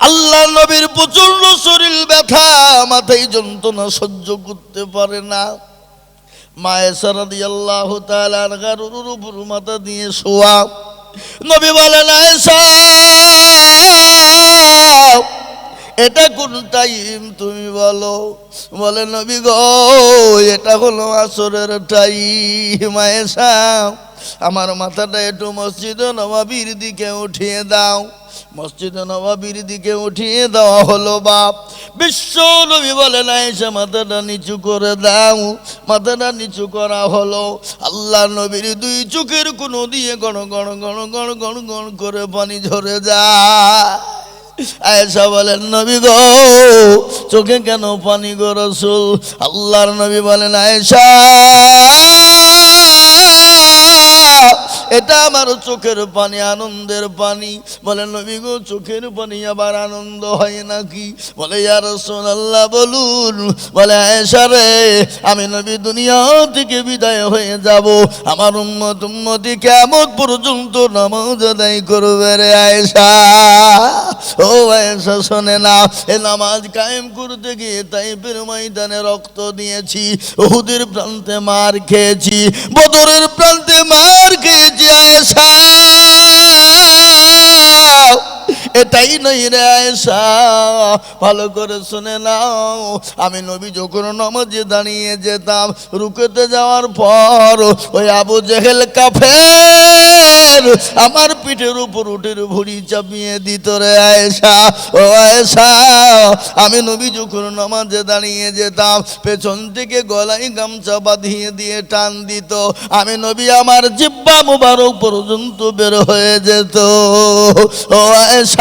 আল্লাহ নবীর প্রচণ্ড শরীর ব্যথা, মাথায় যন্ত্রণা সহ্য করতে পারে না। মাথা দিয়ে নবী এটা কোন টাইম তুমি বলো? বলে, নবী গো, এটা হলো আসরের টাইম আয়েশা আমার মাথাটা একটু মসজিদ নবাবির দিকে উঠিয়ে দাও। মসজিদ নবাবির দিকে উঠিয়ে দেওয়া হলো বাপ। বিশ্ব নবী বলে না এসে মাথাটা নিচু করে দাও মাথাটা নিচু করা হলো। আল্লাহ নবীর দুই চোখের কোনো দিয়ে গণ গণ গণ গণ গণ গণ করে পানি ঝরে যায়। আয়েশা বলেন, নবী গো, চোখে কেন পানি গো রসুল? আল্লাহর নবী বলেন, আয়েশা এটা আমার চোখের পানি, আনন্দের পানি। বলে, নবী গো, চোখের পানি আবার আনন্দ হয় নাকি? বলে ইয়ার আল্লাহ বলুন। বলে রে, আমি নবী দুনিয়া থেকে বিদায় হয়ে যাব। আমার উম্মত উম্মতি কেমন পর্যন্ত নামাজ আদায় করবে রে আয়েশা? ও আয়েশা, শোনে না, এ নামাজ কায়েম করতে গিয়ে তাইপের ময়দানে রক্ত দিয়েছি ওহুদের প্রান্তে মার খেয়েছি, বদরের প্রান্তে মার খেয়েছি। আয়েশা এটাই নই রে আয়েশা, ভালো করে শুনে নাও। আমি নবী যখন নামাজে দাঁড়িয়ে যেতাম, রুকেতে যাওয়ার পর ওই আবু জেহেল কাফের আমার পিঠের উপর উঠের ভুড়ি চাপিয়ে দিত রে আয়েশা। ও আয়েশা, আমি নবী যখন নামাজে দাঁড়িয়ে যেতাম, পেছন থেকে গলায় গামছা বাঁধিয়ে দিয়ে টান দিত। আমি নবী আমার জিব্বা মুবারক পর্যন্ত বের হয়ে যেত। ও আয়েশা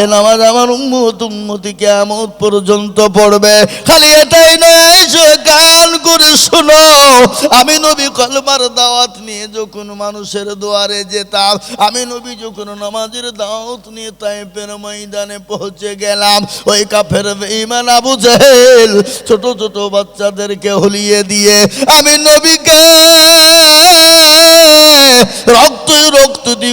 এ নামাজ আমার উম্মত, উম্মতি কেমন পর্যন্ত পড়বে। খালি এটাই নয় গান করে শোনো। আমি নবী কলমার দাওয়াত নিয়ে যখন মানুষের দুয়ারে যেতাম, আমি নবী যখন নামাজের দাওয়াত নিয়ে তাইপের ময়দানে পৌঁছে গেলাম, ওই কাফের ইমান আবু জেহেল ছোট ছোট বাচ্চাদেরকে হলিয়ে দিয়ে, আমি নবীকে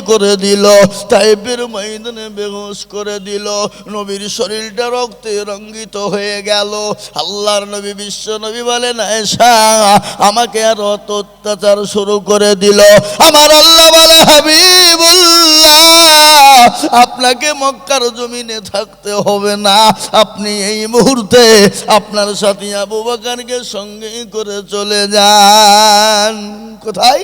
করে দিল, তাইপের ময়দানে বেহুশ করে দিল। নবীর শরীরটা রক্তে রঙ্গিত হয়ে গেল। আল্লাহর নবী, বিশ্ব নবী বলেন এসা আমাকে আর অত অত্যাচার শুরু করে দিল। আমার আল্লাহ বলে, হাবিবুল্লাহ, আপনাকে মক্কার জমিনে থাকতে হবে না। আপনি এই মুহূর্তে আপনার সাথে আবু বাকারকে সঙ্গে করে চলে যান। কোথায়?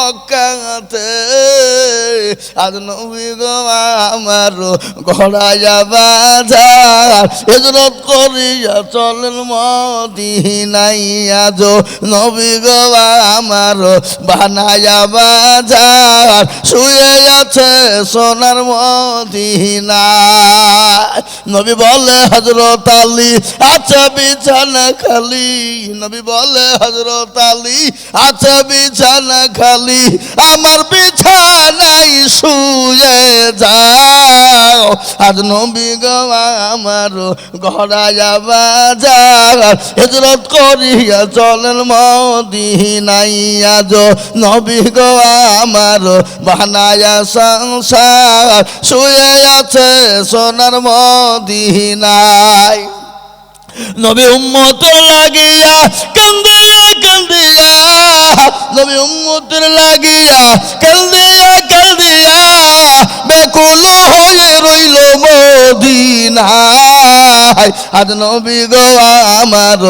মক্কাতে আজ নবী গো আমার ঘোড়ায়া বাজার এজরত করিয়া চলেন মদিনাই আজ নবী গো আমার বানায়া বাজার শুয়ে আছে সোনার মদিনা নবী বলে হজরত আলী আচ্ছা বিছানা খালি। নবী বলে হজরত আলী আচ্ছা বিছানা খালি। আমার বিছানাই শুয়ে যাও। আজ নবী গো আমার ঘরায়া বাজার হিজরত করিয়া চলেন মদিনাই আজ। নবী গো আমার বানায়া সংসার, শুয়ে আছে সোনার মদিনায়। নবী উম্মতের লাগিয়া কান্দিয়া নবী উম্মতের লাগিয়া কান্দিয়া কান্দিয়া বেকুল হয়ে রইল মদিনায়। আজ নবী গো, আমার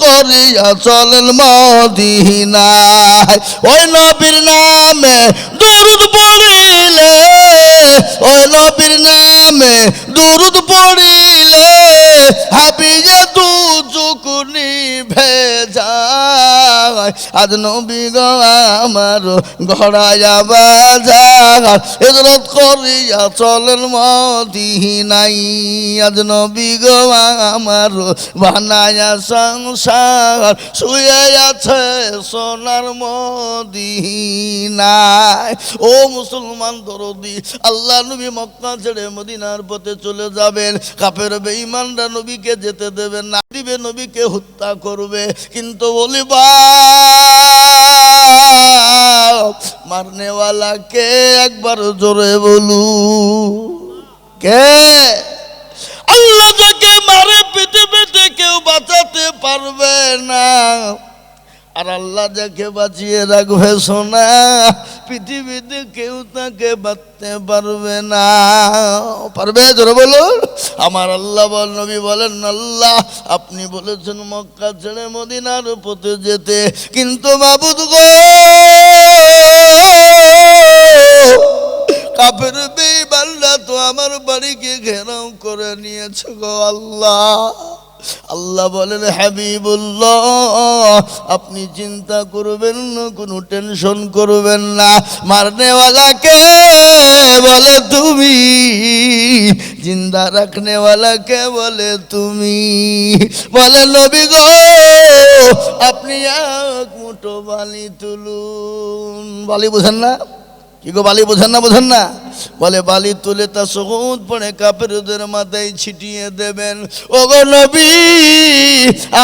করিয়া চলেন মদিনায়। ওই নবীর নামে দুরুদ পড়িলে, ওই নবীর নামে দুরুদ পড়িলে হাবিয়ে দু চুকুনি ভেজায়। আজ নবী গো আমার ঘড়ায়া বাজার এজরত করিয়া চলেন মদিনাই আজ নবী গো আমার বানায়া সংসার, শুয়ে আছে সোনার মদিনায়। ও মুসলমান দরদি, আল্লাহ নবী মক্কা ছেড়ে মদিনার পথে চলে যাবেন। কাপের বেঈমানরা নবীকে যেতে দেবেন না। দিবে, নবীকে হত্যা করবে। কিন্তু বলি মারনেওয়ালা কে একবার জোরে বলু। কে? আল্লাহ যাকে মারে পেতে কেউ বাঁচাতে পারবে না। আর আল্লাহ যাকে বাঁচিয়ে রাখবে সোনা, পৃথিবীতে কেউ তাকে বাঁচতে পারবে না। পারবে? জোরে বলুন। আমার আল্লাহ বল, নবী বলেন, আল্লাহ, আপনি বলেছেন মক্কা ছেড়ে মদিনার পথে যেতে। কিন্তু মাবুদ গো কাপের বেইমানরা তো আমার বাড়িকে ঘেরাও করে নিয়েছে গো আল্লাহ। আল্লাহ বলেন, হাবিবুল্লাহ, আপনি চিন্তা করবেন না, কোনো টেনশন করবেন না। মারনেওয়ালাকে বলে তুমি, জিন্দা রাখনেওয়ালাকে বলে তুমি। বলে, নবী গো, আপনি এক মুঠো বালি তুলুন। বালি বোঝেন না? কি গো, বালি বোঝেন না বোঝেন না? বলে, বালি তুলে তা সহুদ পড়ে কাপেরদের মাথায় ছিটিয়ে দেবেন। ও নবী,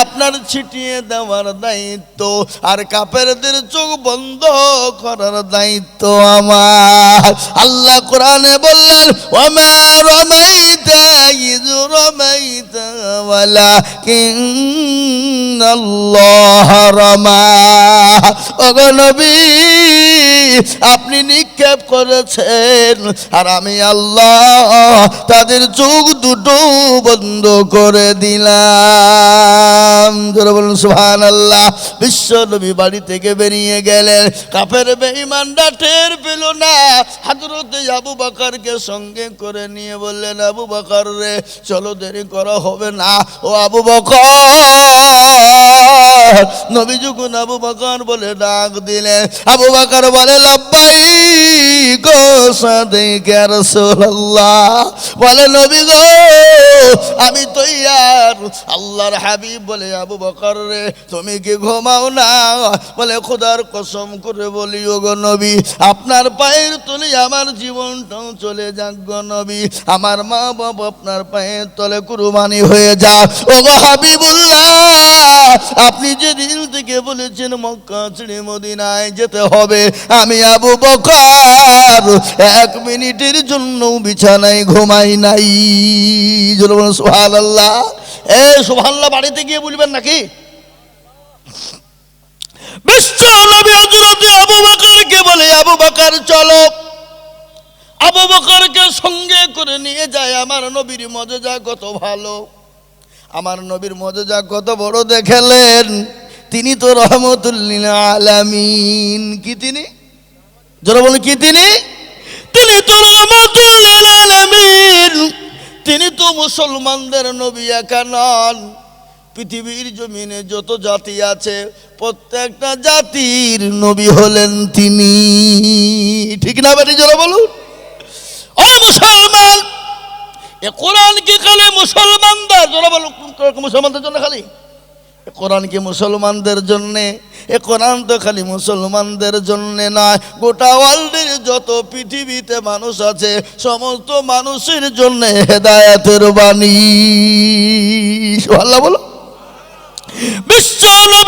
আপনার ছিটিয়ে দেওয়ার দায়িত্ব আর কাপেরদের চোখ বন্ধ করার দায়িত্ব আমার। আল্লাহ কোরআনে বললেন, ওমা আপনি নিক্ষেপ করেছেন। আর আমি আল্লাহ তাদের চোখ দুটো বন্ধ করে দিলাম। জোরে বলুন সুহান আল্লাহ বিশ্ব নবী বাড়ি থেকে বেরিয়ে গেলেন। কাপের বেঈমানরা টের পেল না। হাজরতে আবু বাকারকে সঙ্গে করে নিয়ে বললেন, আবু বাকার রে, চলো দেরি করা হবে না। ও আবু বকর। নবী যখন আবু বকর বলে ডাক দিলেন, আবু বকর বলে লাব্বাই গো সাদিকে রাসূলুল্লাহ। বলে, নবী গো, আমি তৈয়ার আল্লাহর হাবিব। বলে, আবু বকর রে, তুমি কি ঘুমাও না? বলে, খোদার কসম করে বলি গো নবী, আপনার পায়ের তলে আমার জীবনটাও চলে যাক গো নবী। আমার মা বাবা আপনার পায়ের তলে কুরবানি হয়ে যা ও গো হাবিবুল্লাহ, আপনি যে দিল থেকে বলেছেন মক্কা ছেড়ে মদিনায় যেতে হবে, আমি আবু বকর এক মিনিটের জন্য বিছানায় ঘুমাই নাই। সোহান আল্লাহ এ সোহাল্লাহ বাড়িতে গিয়ে বলবেন নাকি? সঙ্গে করে নিয়ে যায়, আমার নবীর কত ভালো। আমার নবীর কত বড় দেখালেন। তিনি তো রহমতুল্লিল আলামিন। কি তিনি? যারা বলেন কি তিনি? তিনি তো তিনি তো মুসলমানদের নবী একা নন। পৃথিবীর জমিনে যত জাতি আছে, প্রত্যেকটা জাতির নবী হলেন তিনি। ঠিক না বাড়ি যারা বলুন? ও মুসলমান, এ কোরআন কি খালি মুসলমানদের? যারা বলুন মুসলমানদের জন্য খালি? কোরআন কি মুসলমানদের জন্যে, এ কোরআন তো খালি মুসলমানদের জন্যে নয়, গোটা ওয়ার্ল্ডের যত পৃথিবীতে মানুষ আছে, সমস্ত মানুষের জন্য হেদায়াতের বাণী। আল্লাহ বলো। বিশ্ব আল্লাহ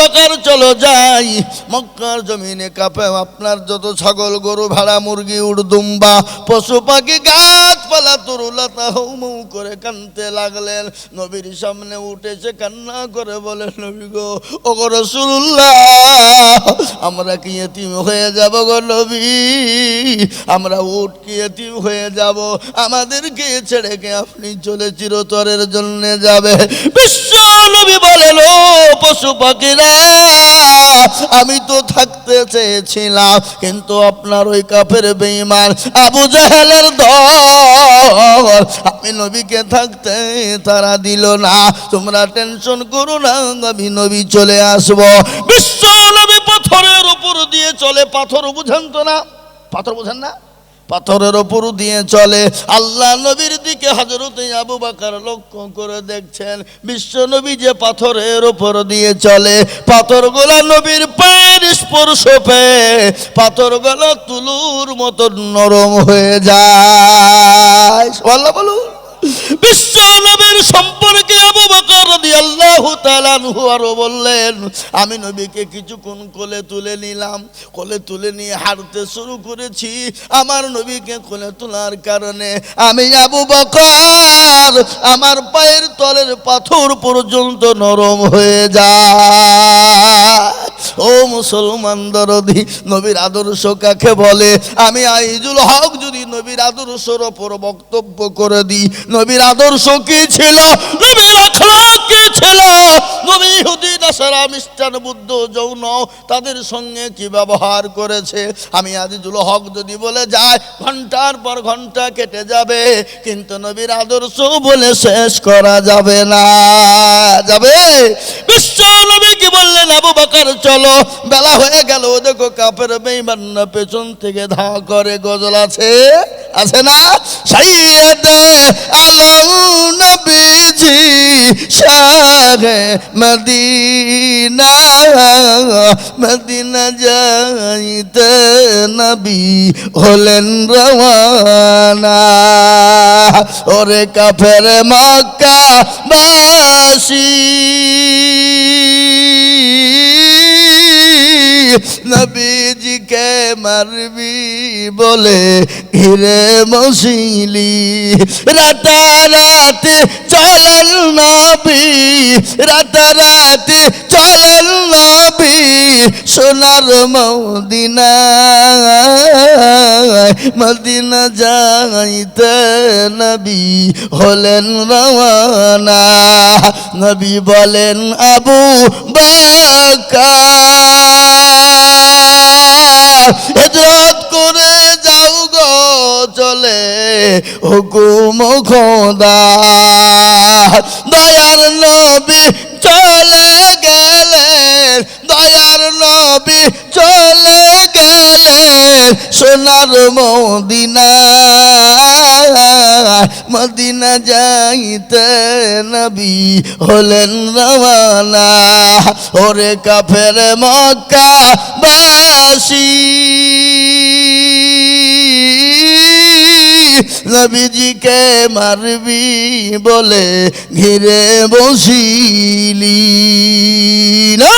বাকার, চলো যাই। মক্কার জমিনে কাপে আপনার যত ছাগল, গরু, ভেড়া, মুরগি উড়দুম্বা পশু, পাখি গাছপালা করে কানতে লাগলেন। নবীর সামনে উঠেছে কান্না করে বলে নবী গো ও রসুল্লাহ আমরা কি এতিম হয়ে যাব গো নবী? আমরা উঠ কি এতিম হয়ে যাব? আমাদেরকে ছেড়ে কে আপনি চলে চিরতরের জন্য যাবে? বিশ্ব নবী গেল পশু পাখিরা। আমি তো থাকতে চেয়েছিলাম, কিন্তু আপনার ওই কাফের বেঈমান আবু জাহেলের দল। আমি নবীকে থাকতে তারা দিল না, তোমরা টেনশন করো না, আমি নবী চলে আসব। বিশ্ব নবী পাথরের উপর দিয়ে চলে, পাথর বুঝেন তো না? পাথর বুঝেন না? পাথরের ওপর দিয়ে চলে। আল্লাহ নবীর দিকে হজরত আবু বাকার লক্ষ্য করে দেখছেন, বিশ্ব নবী যে পাথরের ওপর দিয়ে চলে, পাথরগুলা নবীর পায়ের স্পর্শ পেয়ে পাথরগুলা তুলুর মতো নরম হয়ে যায়। আল্লাহ বলুন। বিশ্ব সম্পর্কে আবু বকর রাদিয়াল্লাহু তাআলা আনহু আরও বললেন, আমি নবীকে কিছুক্ষণ কোলে তুলে নিলাম। কোলে তুলে নিয়ে হাঁটতে শুরু করেছি। আমার নবীকে কোলে তোলার কারণে আমি আবু বকর, আমার পায়ের তলের পাথর পর্যন্ত নরম হয়ে যায়। ও মুসলমান দরদি, নবীর আদর্শ কাকে বলে? আমি আইজুল হক যদি নবীর আদর্শের ওপর বক্তব্য করে দিই, নবীর আদর্শ কি ছিল? নবীর আখলাক কি ছিল। যৌন, তাদের সঙ্গে কি ব্যবহার করেছে? আমি আজিজুল হক যদি বলে যায় ঘণ্টার পর ঘণ্টা কেটে যাবে, কিন্তু নবীর আদর্শ বলে শেষ করা যাবে না। যাবে? বিশ্ব নবী কি বললেন, আবু বাকার, চলো। বেলা হয়ে গেল দেখো কাপের বেইমান পেছন থেকে ধা করে গজল আছে? আছে না? সাইয়েদ আলম নবীজি শাহে মদিনা মদিনা যাইতে নবী হলেন রওয়ানা। ওরে কাফের মক্কা বাসী। নবীজিকে মারবি বলে, হিরে মশিলি রাতারাতি চলেন নবী, রাতারাতি চলেন নবী, সোনার মদিনা মদিনা যাইতে নবী হলেন রওয়ানা। নবী বলেন, আবু বাকার হিজরত করে যাও গো, চলে। হুকুম খোদা, দয়ার নবী চলে গেলেন, দয়ার নবী চলে গেলেন, সোনার মদিনা মদিনা যাইতে নবী হলেন রওয়ানা। ওরে কাফের মক্কা বাসী নবীজিকে মারবি বলে ঘিরে বসিলি। না